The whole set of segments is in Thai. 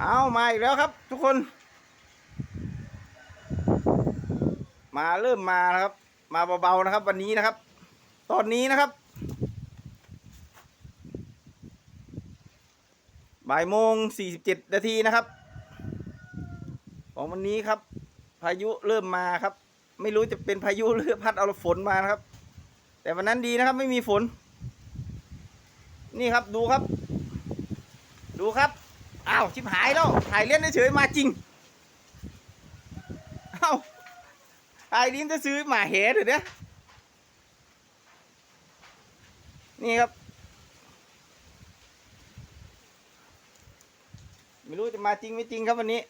เอามาอีกแล้วครับ ทุกคน มาเริ่มมานะครับ มาเบาๆนะครับ วันนี้นะครับ ตอนนี้นะครับบ่ายโมงสี่สิบเจ็ดนาทีนะครับ ของวันนี้ครับ พายุเริ่มมาครับ ไม่รู้จะเป็นพายุหรือพัดเอาฝนมานะครับ แต่วันนั้นดีนะครับไม่มีฝน นี่ครับดูครับ ดูครับ อ้าวชิบหายแล้วถ่ายเล่นเฉยมาจริงอ้าวถ่ายลิ้นจะซื้อหมาแหเดี๋ยวนี้นี่ครับ ไม่รู้จะมาจริงไม่จริงครับวันนี้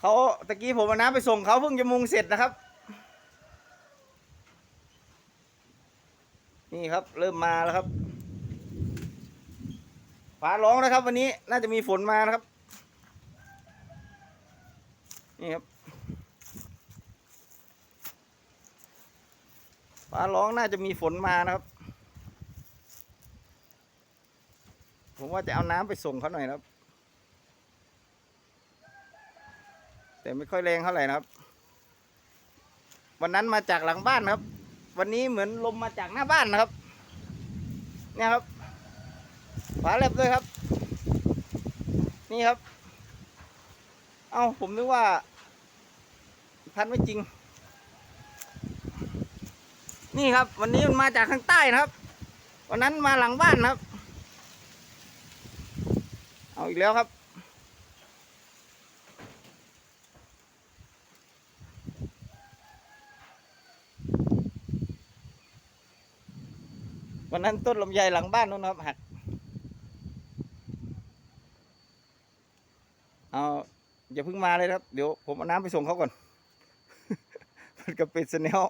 เขาตะกี้ผมเอาน้ำไปส่งเขาเพิ่งจะมุงเสร็จนะครับ นี่ครับเริ่มมาแล้วครับ ฟ้าร้องนะครับ วันนี้น่าจะมีฝนมานะครับ นี่ครับฟ้าร้องน่าจะมีฝนมานะครับ ผมว่าจะเอาน้ำไปส่งเขาหน่อยนะครับ แต่ไม่ค่อยแรงเท่าไหร่นะครับ วันนั้นมาจากหลังบ้านครับ วันนี้เหมือนลมมาจากหน้าบ้านนะครับ เนี่ยครับ ฝาแลบด้วยครับ นี่ครับ เอ้าผมนึกว่า พันไม่จริง นี่ครับ วันนี้มันมาจากข้างใต้นะครับ วันนั้นมาหลังบ้านครับ เอาอีกแล้วครับวันนั้นต้นลำไยหลังบ้านนู้นครับหัก เอาอย่าเพิ่งมาเลยครับ เดี๋ยวผมเอาน้ำไปส่งเขาก่อน มันก็เป็นสแนล